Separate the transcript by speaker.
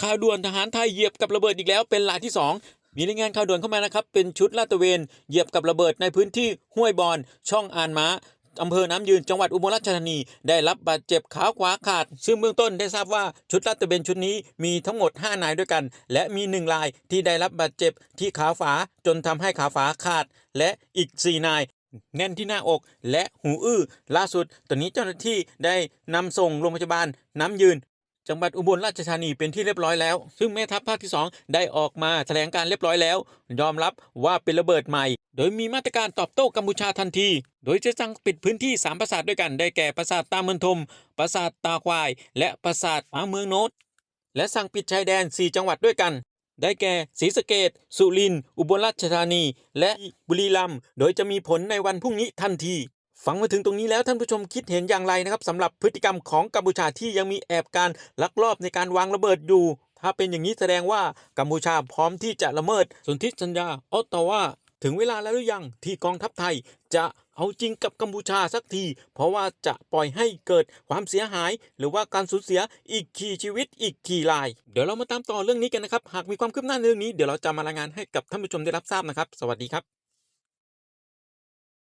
Speaker 1: ข่าวด่วนทหารไทยเหยียบกับระเบิดอีกแล้วเป็นรายที่ 2มีรายงานข่าวด่วนเข้ามานะครับ เป็นชุดลาดตระเวนเหยียบกับระเบิดในพื้นที่ห้วยบอน ช่องอานม้าอำเภอน้ำยืนจังหวัดอุบลราชธานี ได้รับบาดเจ็บขาขวาขาด ซึ่งเบื้องต้นได้ทราบว่าชุดลาดตระเวนชุดนี้มีทั้งหมด 5 นายด้วยกัน และมีหนึ่งรายที่ได้รับบาดเจ็บที่ขาฝาจนทำให้ขาฝาขาด และอีก 4 นาย แน่นที่หน้าอกและหูอื้อล่าสุดตอนนี้เจ้าหน้าที่ได้นำส่งโรงพยาบาลน้ำยืน จังหวัดอุบลราชธานีเป็นที่เรียบร้อยแล้ว ซึ่งแม่ทัพภาคที่ 2 ได้ออกมาแถลงการเรียบร้อยแล้ว ยอมรับว่าเป็นระเบิดใหม่ โดยมีมาตรการตอบโต้กัมพูชาทันที โดยจะสั่งปิดพื้นที่ 3 ปราสาทด้วยกันได้แก่ปราสาทตาเมืองทม ปราสาทตาควาย และปราสาทผาเมืองโนตและสั่งปิดชายแดน 4 จังหวัดด้วยกัน ได้แก่ศรีสะเกดสุรินทร์อุบลราชธานี และบุรีรัมย์โดยจะมีผลในวันพรุ่งนี้ทันที ฟังมาถึงตรงนี้แล้วท่านผู้ชมคิดเห็นอย่างไรนะครับสำหรับพฤติกรรมของกัมพูชาที่ยังมีแอบการลักลอบในการวางระเบิดอยู่ ถ้าเป็นอย่างนี้แสดงว่ากัมพูชาพร้อมที่จะละเมิดสนธิสัญญาออตตาวาถึงเวลาแล้วหรือยังที่กองทัพไทยจะเอาจริงกับกัมพูชาสักที เพราะว่าจะปล่อยให้เกิดความเสียหาย หรือว่าการสูญเสียอีกขี่ชีวิตอีกขี่ลาย เดี๋ยวเรามาตามต่อเรื่องนี้กันนะครับ หากมีความคืบหน้าในเรื่องนี้เดี๋ยวเราจะมารายงานให้กับท่านผู้ชมได้รับทราบนะครับ สวัสดีครับ